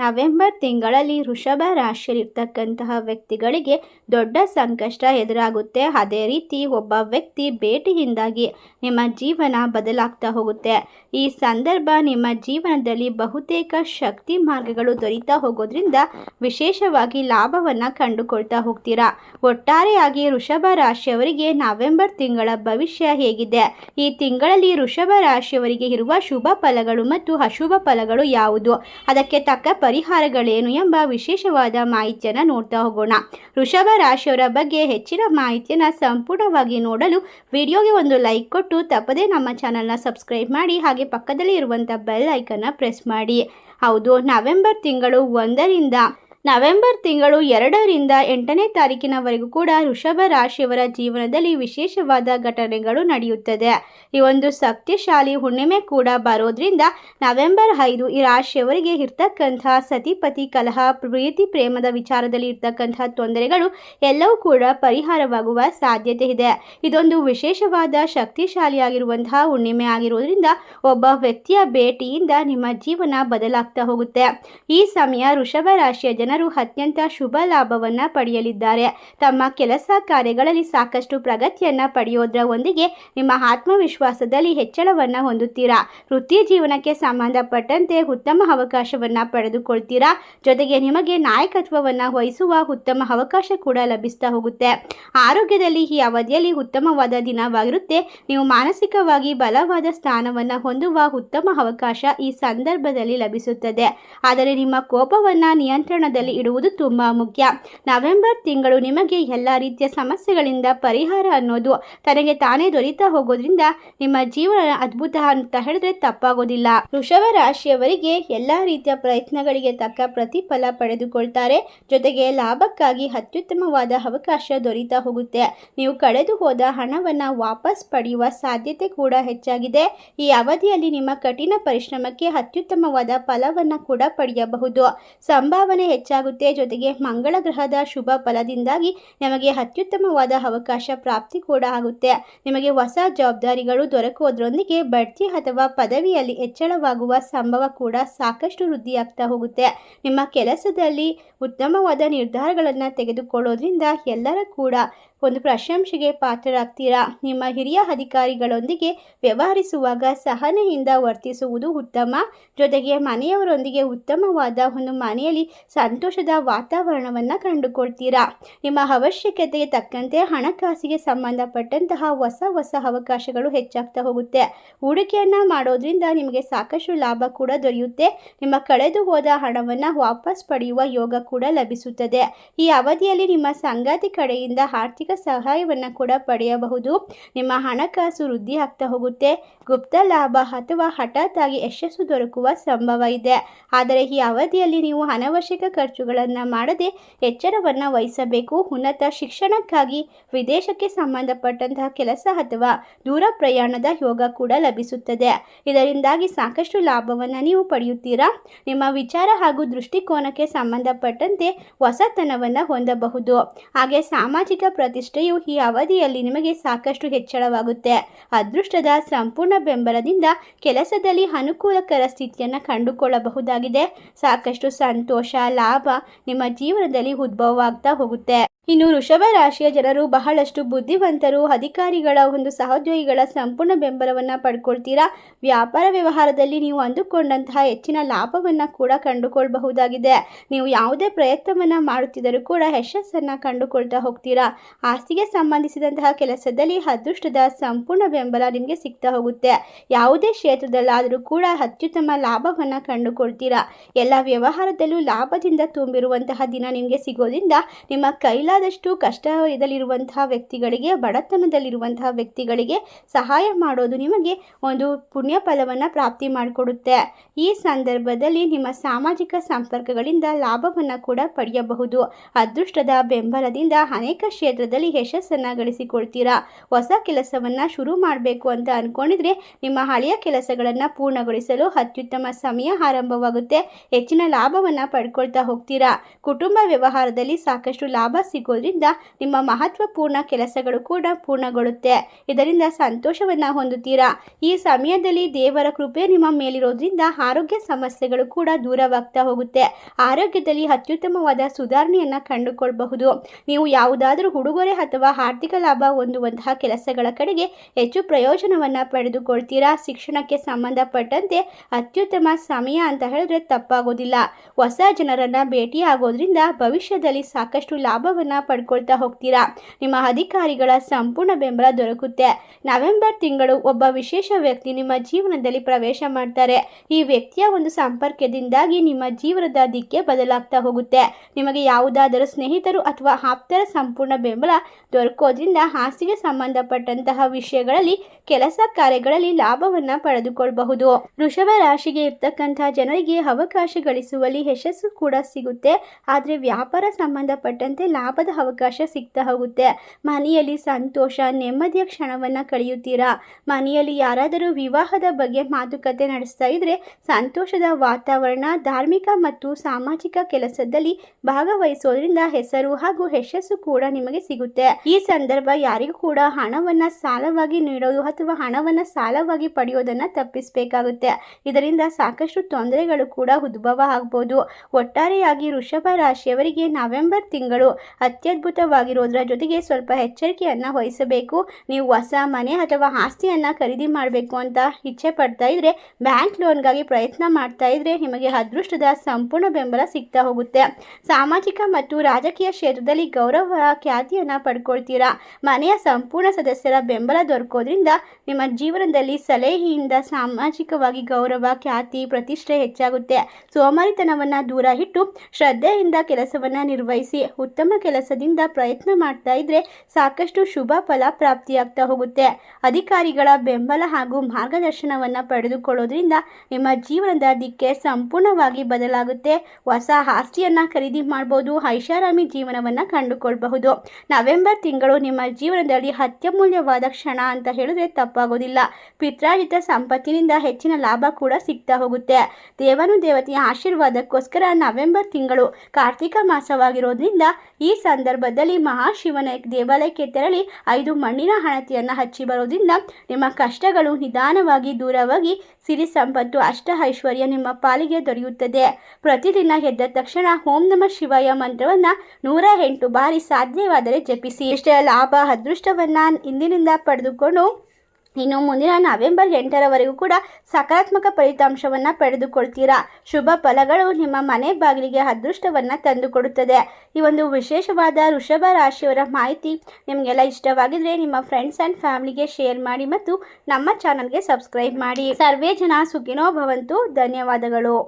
November ತಿಂಗಳಲ್ಲಿ ವೃಷಭ ರಾಶಿಯಲ್ಲಿರ್ತಕ್ಕಂತಹ ವ್ಯಕ್ತಿಗಳಿಗೆ ದೊಡ್ಡ ಸಂಕಷ್ಟ ಎದುರಾಗುತ್ತೆ. ಅದೇ ರೀತಿ ಒಬ್ಬ ವ್ಯಕ್ತಿ ಭೇಟಿಯಿಂದಾಗಿ ನಿಮ್ಮ ಜೀವನ ಬದಲಾಗ್ತಾ ಹೋಗುತ್ತೆ. ಈ ಸಂದರ್ಭ ನಿಮ್ಮ ಜೀವನದಲ್ಲಿ ಬಹುತೇಕ ಶಕ್ತಿ ಮಾರ್ಗಗಳು ದೊರೀತಾ ಹೋಗೋದ್ರಿಂದ ವಿಶೇಷವಾಗಿ ಲಾಭವನ್ನು ಕಂಡುಕೊಳ್ತಾ ಹೋಗ್ತೀರಾ? ಒಟ್ಟಾರೆಯಾಗಿ ವೃಷಭ ರಾಶಿಯವರಿಗೆ ನವೆಂಬರ್ ತಿಂಗಳ ಭವಿಷ್ಯ ಹೇಗಿದೆ. ಈ ತಿಂಗಳಲ್ಲಿ ವೃಷಭ ರಾಶಿಯವರಿಗೆ ಇರುವ ಶುಭ ಫಲಗಳು ಮತ್ತು ಅಶುಭ ಫಲಗಳು ಯಾವುದು? ಅದಕ್ಕೆ ತಕ್ಕ ಪರಿಹಾರಗಳೇನು ಎಂಬ ವಿಶೇಷವಾದ ಮಾಹಿತಿಯನ್ನು ನೋಡ್ತಾ ಹೋಗೋಣ. ವೃಷಭ ರಾಶಿಯವರ ಬಗ್ಗೆ ಹೆಚ್ಚಿನ ಮಾಹಿತಿಯನ್ನು ಸಂಪೂರ್ಣವಾಗಿ ನೋಡಲು ವಿಡಿಯೋಗೆ ಒಂದು ಲೈಕ್ ಕೊಟ್ಟು ತಪ್ಪದೇ ನಮ್ಮ ಚಾನಲ್ನ ಸಬ್ಸ್ಕ್ರೈಬ್ ಮಾಡಿ ಹಾಗೆ ಪಕ್ಕದಲ್ಲಿ ಇರುವಂಥ ಬೆಲ್ ಐಕನ್ನ ಪ್ರೆಸ್ ಮಾಡಿ. ಹೌದು, ನವೆಂಬರ್ ತಿಂಗಳು ಒಂದರಿಂದ ನವೆಂಬರ್ ತಿಂಗಳು ಎರಡರಿಂದ ಎಂಟನೇ ತಾರೀಕಿನವರೆಗೂ ಕೂಡ ಋಷಭ ರಾಶಿಯವರ ಜೀವನದಲ್ಲಿ ವಿಶೇಷವಾದ ಘಟನೆಗಳು ನಡೆಯುತ್ತದೆ. ಈ ಒಂದು ಶಕ್ತಿಶಾಲಿ ಹುಣ್ಣಿಮೆ ಕೂಡ ಬರೋದ್ರಿಂದ ನವೆಂಬರ್ ಐದು ಈ ರಾಶಿಯವರಿಗೆ ಇರ್ತಕ್ಕಂತಹ ಸತಿಪತಿ ಕಲಹ, ಪ್ರೀತಿ ಪ್ರೇಮದ ವಿಚಾರದಲ್ಲಿ ಇರ್ತಕ್ಕಂತಹ ತೊಂದರೆಗಳು ಎಲ್ಲವೂ ಕೂಡ ಪರಿಹಾರವಾಗುವ ಸಾಧ್ಯತೆ ಇದೆ. ಇದೊಂದು ವಿಶೇಷವಾದ ಶಕ್ತಿಶಾಲಿಯಾಗಿರುವಂತಹ ಹುಣ್ಣಿಮೆ ಆಗಿರುವುದರಿಂದ ಒಬ್ಬ ವ್ಯಕ್ತಿಯ ಭೇಟಿಯಿಂದ ನಿಮ್ಮ ಜೀವನ ಬದಲಾಗ್ತಾ ಹೋಗುತ್ತೆ. ಈ ಸಮಯ ವೃಷಭ ರಾಶಿಯ ಜನರು ಅತ್ಯಂತ ಶುಭ ಲಾಭವನ್ನು ಪಡೆಯಲಿದ್ದಾರೆ. ತಮ್ಮ ಕೆಲಸ ಕಾರ್ಯಗಳಲ್ಲಿ ಸಾಕಷ್ಟು ಪ್ರಗತಿಯನ್ನು ಪಡೆಯೋದ್ರ ಒಂದಿಗೆ ನಿಮ್ಮ ಆತ್ಮವಿಶ್ವಾಸದಲ್ಲಿ ಹೆಚ್ಚಳವನ್ನು ಹೊಂದುತ್ತೀರಾ? ವೃತ್ತಿ ಜೀವನಕ್ಕೆ ಸಂಬಂಧಪಟ್ಟಂತೆ ಉತ್ತಮ ಅವಕಾಶವನ್ನು ಪಡೆದುಕೊಳ್ತೀರಾ? ಜೊತೆಗೆ ನಿಮಗೆ ನಾಯಕತ್ವವನ್ನು ವಹಿಸುವ ಉತ್ತಮ ಅವಕಾಶ ಕೂಡ ಲಭಿಸ್ತಾ ಹೋಗುತ್ತೆ. ಆರೋಗ್ಯದಲ್ಲಿ ಈ ಅವಧಿಯಲ್ಲಿ ಉತ್ತಮವಾದ ದಿನವಾಗಿರುತ್ತೆ. ನೀವು ಮಾನಸಿಕವಾಗಿ ಬಲವಾದ ಸ್ಥಾನವನ್ನು ಹೊಂದುವ ಉತ್ತಮ ಅವಕಾಶ ಈ ಸಂದರ್ಭದಲ್ಲಿ ಲಭಿಸುತ್ತದೆ. ಆದರೆ ನಿಮ್ಮ ಕೋಪವನ್ನು ನಿಯಂತ್ರಣದಲ್ಲಿ ಇಡುವುದು ತುಂಬ ಮುಖ್ಯ. ನವೆಂಬರ್ ತಿಂಗಳು ನಿಮಗೆ ಎಲ್ಲ ರೀತಿಯ ಸಮಸ್ಯೆಗಳಿಂದ ಪರಿಹಾರ ಅನ್ನೋದು ತನಗೆ ತಾನೇ ದೊರೀತಾ ಹೋಗೋದ್ರಿಂದ ನಿಮ್ಮ ಜೀವನ ಅದ್ಭುತ ಅಂತ ಹೇಳಿದ್ರೆ ತಪ್ಪಾಗೋದಿಲ್ಲ. ವೃಷಭ ರಾಶಿಯವರಿಗೆ ಎಲ್ಲ ರೀತಿಯ ಪ್ರಯತ್ನಗಳಿಗೆ ತಕ್ಕ ಪ್ರತಿಫಲ ಪಡೆದುಕೊಳ್ತಾರೆ. ಜೊತೆಗೆ ಲಾಭಕ್ಕಾಗಿ ಅತ್ಯುತ್ತಮವಾದ ಅವಕಾಶ ದೊರೀತಾ ಹೋಗುತ್ತೆ. ನೀವು ಕಳೆದು ಹೋದ ಹಣವನ್ನು ವಾಪಸ್ ಪಡೆಯುವ ಸಾಧ್ಯತೆ ಕೂಡ ಹೆಚ್ಚಾಗಿದೆ. ಈ ಅವಧಿಯಲ್ಲಿ ನಿಮ್ಮ ಕಠಿಣ ಪರಿಶ್ರಮಕ್ಕೆ ಅತ್ಯುತ್ತಮವಾದ ಫಲವನ್ನು ಕೂಡ ಪಡೆಯಬಹುದು. ಸಂಭಾವನೆ ಹೆಚ್ಚಾಗುತ್ತೆ ಜೊತೆಗೆ ಮಂಗಳ ಗ್ರಹದ ಶುಭ ಫಲದಿಂದಾಗಿ ನಮಗೆ ಅತ್ಯುತ್ತಮವಾದ ಅವಕಾಶ ಪ್ರಾಪ್ತಿ ಕೂಡ ಆಗುತ್ತೆ. ನಿಮಗೆ ಹೊಸ ಜವಾಬ್ದಾರಿಗಳು ದೊರಕುವುದರೊಂದಿಗೆ ಬಡ್ತಿ ಅಥವಾ ಪದವಿಯಲ್ಲಿ ಹೆಚ್ಚಳವಾಗುವ ಸಂಭವ ಕೂಡ ಸಾಕಷ್ಟು ವೃದ್ಧಿಯಾಗ್ತಾ ಹೋಗುತ್ತೆ. ನಿಮ್ಮ ಕೆಲಸದಲ್ಲಿ ಉತ್ತಮವಾದ ನಿರ್ಧಾರಗಳನ್ನು ತೆಗೆದುಕೊಳ್ಳೋದ್ರಿಂದ ಎಲ್ಲರ ಕೂಡ ಒಂದು ಪ್ರಶಂಸೆಗೆ ಪಾತ್ರರಾಗ್ತೀರಾ? ನಿಮ್ಮ ಹಿರಿಯ ಅಧಿಕಾರಿಗಳೊಂದಿಗೆ ವ್ಯವಹರಿಸುವಾಗ ಸಹನೆಯಿಂದ ವರ್ತಿಸುವುದು ಉತ್ತಮ. ಜೊತೆಗೆ ಮನೆಯವರೊಂದಿಗೆ ಉತ್ತಮವಾದ ಒಂದು ಮನೆಯಲ್ಲಿ ಸಂತೋಷದ ವಾತಾವರಣವನ್ನು ಕಂಡುಕೊಳ್ತೀರಾ? ನಿಮ್ಮ ಅವಶ್ಯಕತೆಗೆ ತಕ್ಕಂತೆ ಹಣಕಾಸಿಗೆ ಸಂಬಂಧಪಟ್ಟಂತಹ ಹೊಸ ಹೊಸ ಅವಕಾಶಗಳು ಹೆಚ್ಚಾಗ್ತಾ ಹೋಗುತ್ತೆ. ಹೂಡಿಕೆಯನ್ನು ಮಾಡೋದ್ರಿಂದ ನಿಮಗೆ ಸಾಕಷ್ಟು ಲಾಭ ಕೂಡ ದೊರೆಯುತ್ತೆ. ನಿಮ್ಮ ಕಳೆದು ಹೋದ ಹಣವನ್ನು ವಾಪಸ್ ಪಡೆಯುವ ಯೋಗ ಕೂಡ ಲಭಿಸುತ್ತದೆ. ಈ ಅವಧಿಯಲ್ಲಿ ನಿಮ್ಮ ಸಂಗಾತಿ ಕಡೆಯಿಂದ ಆರ್ಥಿಕ ಸಹಾಯವನ್ನು ಕೂಡ ಪಡೆಯಬಹುದು. ನಿಮ್ಮ ಹಣಕಾಸು ವೃದ್ಧಿ ಆಗ್ತಾ ಹೋಗುತ್ತೆ. ಗುಪ್ತ ಲಾಭ ಅಥವಾ ಹಠಾತ್ ಆಗಿ ಯಶಸ್ಸು ದೊರಕುವ ಸಂಭವ ಇದೆ. ಆದರೆ ಈ ಅವಧಿಯಲ್ಲಿ ನೀವು ಅನವಶ್ಯಕ ಖರ್ಚುಗಳನ್ನು ಮಾಡದೆ ಎಚ್ಚರವನ್ನು ವಹಿಸಬೇಕು. ಉನ್ನತ ಶಿಕ್ಷಣಕ್ಕಾಗಿ ವಿದೇಶಕ್ಕೆ ಸಂಬಂಧಪಟ್ಟಂತಹ ಕೆಲಸ ಅಥವಾ ದೂರ ಪ್ರಯಾಣದ ಯೋಗ ಕೂಡ ಲಭಿಸುತ್ತದೆ. ಇದರಿಂದಾಗಿ ಸಾಕಷ್ಟು ಲಾಭವನ್ನು ನೀವು ಪಡೆಯುತ್ತೀರಾ? ನಿಮ್ಮ ವಿಚಾರ ಹಾಗೂ ದೃಷ್ಟಿಕೋನಕ್ಕೆ ಸಂಬಂಧಪಟ್ಟಂತೆ ಹೊಸತನವನ್ನು ಹೊಂದಬಹುದು. ಹಾಗೆ ಸಾಮಾಜಿಕ ಪ್ರತಿಷ್ಠೆಯು ಈ ಅವಧಿಯಲ್ಲಿ ನಿಮಗೆ ಸಾಕಷ್ಟು ಹೆಚ್ಚಳವಾಗುತ್ತೆ. ಅದೃಷ್ಟದ ಸಂಪೂರ್ಣ ಬೆಂಬಲದಿಂದ ಕೆಲಸದಲ್ಲಿ ಅನುಕೂಲಕರ ಸ್ಥಿತಿಯನ್ನು ಕಂಡುಕೊಳ್ಳಬಹುದಾಗಿದೆ. ಸಾಕಷ್ಟು ಸಂತೋಷ, ಲಾಭ ನಿಮ್ಮ ಜೀವನದಲ್ಲಿ ಉದ್ಭವವಾಗ್ತಾ ಹೋಗುತ್ತೆ. ಇನ್ನು ವೃಷಭ ರಾಶಿಯ ಜನರು ಬಹಳಷ್ಟು ಬುದ್ಧಿವಂತರು, ಅಧಿಕಾರಿಗಳ ಒಂದು ಸಹೋದ್ಯೋಗಿಗಳ ಸಂಪೂರ್ಣ ಬೆಂಬಲವನ್ನು ಪಡ್ಕೊಳ್ತೀರಾ? ವ್ಯಾಪಾರ ವ್ಯವಹಾರದಲ್ಲಿ ನೀವು ಅಂದುಕೊಂಡಂತಹ ಹೆಚ್ಚಿನ ಲಾಭವನ್ನು ಕೂಡ ಕಂಡುಕೊಳ್ಬಹುದಾಗಿದೆ. ನೀವು ಯಾವುದೇ ಪ್ರಯತ್ನವನ್ನು ಮಾಡುತ್ತಿದ್ದರೂ ಕೂಡ ಯಶಸ್ಸನ್ನು ಕಂಡುಕೊಳ್ತಾ ಹೋಗ್ತೀರಾ? ಆಸ್ತಿಗೆ ಸಂಬಂಧಿಸಿದಂತಹ ಕೆಲಸದಲ್ಲಿ ಅದೃಷ್ಟದ ಸಂಪೂರ್ಣ ಬೆಂಬಲ ನಿಮಗೆ ಸಿಗ್ತಾ ಹೋಗುತ್ತೆ. ಯಾವುದೇ ಕ್ಷೇತ್ರದಲ್ಲಾದರೂ ಕೂಡ ಅತ್ಯುತ್ತಮ ಲಾಭವನ್ನು ಕಂಡುಕೊಳ್ತೀರಾ? ಎಲ್ಲ ವ್ಯವಹಾರದಲ್ಲೂ ಲಾಭದಿಂದ ತುಂಬಿರುವಂತಹ ದಿನ ನಿಮಗೆ ಸಿಗೋದ್ರಿಂದ ನಿಮ್ಮ ಕೈಲಾದಷ್ಟು ಕಷ್ಟದಲ್ಲಿರುವಂತಹ ವ್ಯಕ್ತಿಗಳಿಗೆ ಬಡತನದಲ್ಲಿರುವಂತಹ ವ್ಯಕ್ತಿಗಳಿಗೆ ಸಹಾಯ ಮಾಡೋದು ನಿಮಗೆ ಒಂದು ಪುಣ್ಯ ಫಲವನ್ನು ಪ್ರಾಪ್ತಿ ಮಾಡಿಕೊಡುತ್ತೆ. ಈ ಸಂದರ್ಭದಲ್ಲಿ ನಿಮ್ಮ ಸಾಮಾಜಿಕ ಸಂಪರ್ಕಗಳಿಂದ ಲಾಭವನ್ನು ಕೂಡ ಪಡೆಯಬಹುದು. ಅದೃಷ್ಟದ ಬೆಂಬಲದಿಂದ ಅನೇಕ ಕ್ಷೇತ್ರದಲ್ಲಿ ಯಶಸ್ಸನ್ನು ಗಳಿಸಿಕೊಳ್ತೀರಾ? ಹೊಸ ಕೆಲಸವನ್ನು ಶುರು ಮಾಡಬೇಕು ಅಂತ ಅಂದ್ಕೊಂಡಿದ್ರೆ ನಿಮ್ಮ ಹಳೆಯ ಕೆಲಸಗಳನ್ನು ಪೂರ್ಣಗೊಳಿಸಲು ಅತ್ಯುತ್ತಮ ಸಮಯ ಆರಂಭವಾಗುತ್ತೆ. ಹೆಚ್ಚಿನ ಲಾಭವನ್ನು ಪಡ್ಕೊಳ್ತಾ ಹೋಗ್ತೀರಾ? ಕುಟುಂಬ ವ್ಯವಹಾರದಲ್ಲಿ ಸಾಕಷ್ಟು ಲಾಭ ಸಿಗೋ ಸಿಗೋದ್ರಿಂದ ನಿಮ್ಮ ಮಹತ್ವಪೂರ್ಣ ಕೆಲಸಗಳು ಕೂಡ ಪೂರ್ಣಗೊಳ್ಳುತ್ತೆ. ಇದರಿಂದ ಸಂತೋಷವನ್ನು ಹೊಂದುತ್ತೀರಾ? ಈ ಸಮಯದಲ್ಲಿ ದೇವರ ಕೃಪೆ ನಿಮ್ಮ ಮೇಲಿರೋದ್ರಿಂದ ಆರೋಗ್ಯ ಸಮಸ್ಯೆಗಳು ಕೂಡ ದೂರವಾಗ್ತಾ ಹೋಗುತ್ತೆ. ಆರೋಗ್ಯದಲ್ಲಿ ಅತ್ಯುತ್ತಮವಾದ ಸುಧಾರಣೆಯನ್ನು ಕಂಡುಕೊಳ್ಬಹುದು. ನೀವು ಯಾವುದಾದರೂ ಉಡುಗೊರೆ ಅಥವಾ ಆರ್ಥಿಕ ಲಾಭ ಹೊಂದುವಂತಹ ಕೆಲಸಗಳ ಕಡೆಗೆ ಹೆಚ್ಚು ಪ್ರಯೋಜನವನ್ನು ಪಡೆದುಕೊಳ್ತೀರಾ? ಶಿಕ್ಷಣಕ್ಕೆ ಸಂಬಂಧಪಟ್ಟಂತೆ ಅತ್ಯುತ್ತಮ ಸಮಯ ಅಂತ ಹೇಳಿದ್ರೆ ತಪ್ಪಾಗೋದಿಲ್ಲ. ಹೊಸ ಜನರನ್ನು ಭೇಟಿ ಆಗೋದ್ರಿಂದ ಭವಿಷ್ಯದಲ್ಲಿ ಸಾಕಷ್ಟು ಲಾಭವನ್ನು ಪಡ್ಕೊಳ್ತಾ ಹೋಗ್ತೀರಾ? ನಿಮ್ಮ ಅಧಿಕಾರಿಗಳ ಸಂಪೂರ್ಣ ಬೆಂಬಲ ದೊರಕುತ್ತೆ. ನವೆಂಬರ್ ತಿಂಗಳು ಒಬ್ಬ ವಿಶೇಷ ವ್ಯಕ್ತಿ ನಿಮ್ಮ ಜೀವನದಲ್ಲಿ ಪ್ರವೇಶ ಮಾಡ್ತಾರೆ. ಈ ವ್ಯಕ್ತಿಯ ಒಂದು ಸಂಪರ್ಕದಿಂದಾಗಿ ನಿಮ್ಮ ಜೀವನದ ದಿಕ್ಕೆ ಬದಲಾಗ್ತಾ ಹೋಗುತ್ತೆ. ನಿಮಗೆ ಯಾವುದಾದರೂ ಸ್ನೇಹಿತರು ಅಥವಾ ಆಪ್ತರ ಸಂಪೂರ್ಣ ಬೆಂಬಲ ದೊರಕೋದ್ರಿಂದ ಹಾಸಿಗೆ ಸಂಬಂಧಪಟ್ಟಂತಹ ವಿಷಯಗಳಲ್ಲಿ, ಕೆಲಸ ಕಾರ್ಯಗಳಲ್ಲಿ ಲಾಭವನ್ನ ಪಡೆದುಕೊಳ್ಳಬಹುದು ವೃಷಭ ರಾಶಿಗೆ ಇರ್ತಕ್ಕಂತಹ ಜನರಿಗೆ ಅವಕಾಶ ಗಳಿಸುವಲ್ಲಿ ಯಶಸ್ಸು ಕೂಡ ಸಿಗುತ್ತೆ. ಆದರೆ ವ್ಯಾಪಾರ ಸಂಬಂಧಪಟ್ಟಂತೆ ಲಾಭದ ಅವಕಾಶ ಸಿಗ್ತಾ ಹೋಗುತ್ತೆ. ಮನೆಯಲ್ಲಿ ಸಂತೋಷ, ನೆಮ್ಮದಿಯ ಕ್ಷಣವನ್ನು ಕಳೆಯುತ್ತೀರಾ? ಮನೆಯಲ್ಲಿ ಯಾರಾದರೂ ವಿವಾಹದ ಬಗ್ಗೆ ಮಾತುಕತೆ ನಡೆಸ್ತಾ ಇದ್ರೆ ಸಂತೋಷದ ವಾತಾವರಣ, ಧಾರ್ಮಿಕ ಮತ್ತು ಸಾಮಾಜಿಕ ಕೆಲಸದಲ್ಲಿ ಭಾಗವಹಿಸೋದ್ರಿಂದ ಹೆಸರು ಹಾಗೂ ಯಶಸ್ಸು ಕೂಡ ನಿಮಗೆ ಸಿಗುತ್ತೆ. ಈ ಸಂದರ್ಭ ಯಾರಿಗೂ ಕೂಡ ಹಣವನ್ನ ಸಾಲವಾಗಿ ನೀಡೋದು ಅಥವಾ ಹಣವನ್ನ ಸಾಲವಾಗಿ ಪಡೆಯೋದನ್ನ ತಪ್ಪಿಸಬೇಕಾಗುತ್ತೆ. ಇದರಿಂದ ಸಾಕಷ್ಟು ತೊಂದರೆಗಳು ಕೂಡ ಉದ್ಭವ ಆಗ್ಬೋದು. ಒಟ್ಟಾರೆಯಾಗಿ ವೃಷಭ ರಾಶಿಯವರಿಗೆ ನವೆಂಬರ್ ತಿಂಗಳು ಅತ್ಯದ್ಭುತವಾಗಿರೋದ್ರ ಜೊತೆಗೆ ಸ್ವಲ್ಪ ಎಚ್ಚರಿಕೆಯನ್ನು ವಹಿಸಬೇಕು. ನೀವು ಹೊಸ ಮನೆ ಅಥವಾ ಆಸ್ತಿಯನ್ನು ಖರೀದಿ ಮಾಡಬೇಕು ಅಂತ ಇಚ್ಛೆ ಪಡ್ತಾ ಇದ್ರೆ ಬ್ಯಾಂಕ್ ಲೋನ್ಗಾಗಿ ಪ್ರಯತ್ನ ಮಾಡ್ತಾ ಇದ್ರೆ ನಿಮಗೆ ಅದೃಷ್ಟದ ಸಂಪೂರ್ಣ ಬೆಂಬಲ ಸಿಗ್ತಾ ಹೋಗುತ್ತೆ. ಸಾಮಾಜಿಕ ಮತ್ತು ರಾಜಕೀಯ ಕ್ಷೇತ್ರದಲ್ಲಿ ಗೌರವ ಖ್ಯಾತಿಯನ್ನು ಪಡ್ಕೊಳ್ತೀರಾ? ಮನೆಯ ಸಂಪೂರ್ಣ ಸದಸ್ಯರ ಬೆಂಬಲ ದೊರಕೋದ್ರಿಂದ ನಿಮ್ಮ ಜೀವನದಲ್ಲಿ ಸಲಹೆಯಿಂದ ಸಾಮಾಜಿಕವಾಗಿ ಗೌರವ, ಖ್ಯಾತಿ, ಪ್ರತಿಷ್ಠೆ ಹೆಚ್ಚಾಗುತ್ತೆ. ಸೋಮಾರಿತನವನ್ನು ದೂರ ಇಟ್ಟು ಶ್ರದ್ಧೆಯಿಂದ ಕೆಲಸವನ್ನು ನಿರ್ವಹಿಸಿ, ಉತ್ತಮ ಕೆಲಸದಿಂದ ಪ್ರಯತ್ನ ಮಾಡ್ತಾ ಇದ್ರೆ ಸಾಕಷ್ಟು ಶುಭ ಫಲ ಪ್ರಾಪ್ತಿಯಾಗ್ತಾ ಹೋಗುತ್ತೆ. ಅಧಿಕಾರಿಗಳ ಬೆಂಬಲ ಹಾಗೂ ಮಾರ್ಗದರ್ಶನವನ್ನು ಪಡೆದುಕೊಳ್ಳೋದ್ರಿಂದ ನಿಮ್ಮ ಜೀವನದ ದಿಕ್ಕೆ ಸಂಪೂರ್ಣವಾಗಿ ಬದಲಾಗುತ್ತೆ. ಹೊಸ ಆಸ್ತಿಯನ್ನ ಖರೀದಿ ಮಾಡಬಹುದು ಐಷಾರಾಮಿ ಜೀವನವನ್ನ ಕಂಡುಕೊಳ್ಬಹುದು. ನವೆಂಬರ್ ತಿಂಗಳು ನಿಮ್ಮ ಜೀವನದಲ್ಲಿ ಅತ್ಯಮೂಲ್ಯವಾದ ಕ್ಷಣ ಅಂತ ಹೇಳಿದ್ರೆ ತಪ್ಪಾಗೋದಿಲ್ಲ. ಪಿತ್ರಾರ್ಜಿತ ಸಂಪತ್ತಿನಿಂದ ಹೆಚ್ಚಿನ ಲಾಭ ಕೂಡ ಸಿಗ್ತಾ ಹೋಗುತ್ತೆ. ದೇವನು ದೇವತೆಯ ಆಶೀರ್ವಾದಕ್ಕೋಸ್ಕರ ನವೆಂಬರ್ ತಿಂಗಳು ಕಾರ್ತಿಕ ಮಾಸವಾಗಿರೋದ್ರಿಂದ ಈ ಸಂದರ್ಭದಲ್ಲಿ ಮಹಾಶಿವನ ದೇವಾಲಯಕ್ಕೆ ತೆರಳಿ ಐದು ಮಣ್ಣಿನ ಹಣತೆಯನ್ನು ಹಚ್ಚಿ ಬರೋದ್ರಿಂದ ನಿಮ್ಮ ಕಷ್ಟಗಳು ನಿಧಾನವಾಗಿ ದೂರವಾಗಿ ಸಿರಿ ಸಂಪತ್ತು ಅಷ್ಟ ಐಶ್ವರ್ಯ ನಿಮ್ಮ ಪಾಲಿಗೆ ದೊರೆಯುತ್ತದೆ. ಪ್ರತಿದಿನ ಎದ್ದ ತಕ್ಷಣ ಓಂ ನಮ ಶಿವಯ ಮಂತ್ರವನ್ನು ನೂರ ಎಂಟು ಬಾರಿ ಸಾಧ್ಯವಾದರೆ ಜಪಿಸಿ. ಇಷ್ಟೇ ಲಾಭ ಅದೃಷ್ಟವನ್ನು ಇಂದಿನಿಂದ ಪಡೆದುಕೊಂಡು ಇನ್ನು ಮುಂದಿನ ನವೆಂಬರ್ ಎಂಟರವರೆಗೂ ಕೂಡ ಸಕಾರಾತ್ಮಕ ಫಲಿತಾಂಶವನ್ನು ಪಡೆದುಕೊಳ್ತೀರಾ? ಶುಭ ಫಲಗಳು ನಿಮ್ಮ ಮನೆ ಬಾಗಿಲಿಗೆ ಅದೃಷ್ಟವನ್ನು ತಂದುಕೊಡುತ್ತದೆ. ಈ ಒಂದು ವಿಶೇಷವಾದ ವೃಷಭ ರಾಶಿಯವರ ಮಾಹಿತಿ ನಿಮಗೆಲ್ಲ ಇಷ್ಟವಾಗಿದ್ರೆ ನಿಮ್ಮ ಫ್ರೆಂಡ್ಸ್ ಆ್ಯಂಡ್ ಫ್ಯಾಮಿಲಿಗೆ ಶೇರ್ ಮಾಡಿ ಮತ್ತು ನಮ್ಮ ಚಾನಲ್ಗೆ ಸಬ್ಸ್ಕ್ರೈಬ್ ಮಾಡಿ. ಸರ್ವೇ ಜನ ಸುಖಿನೋ ಭವಂತು. ಧನ್ಯವಾದಗಳು.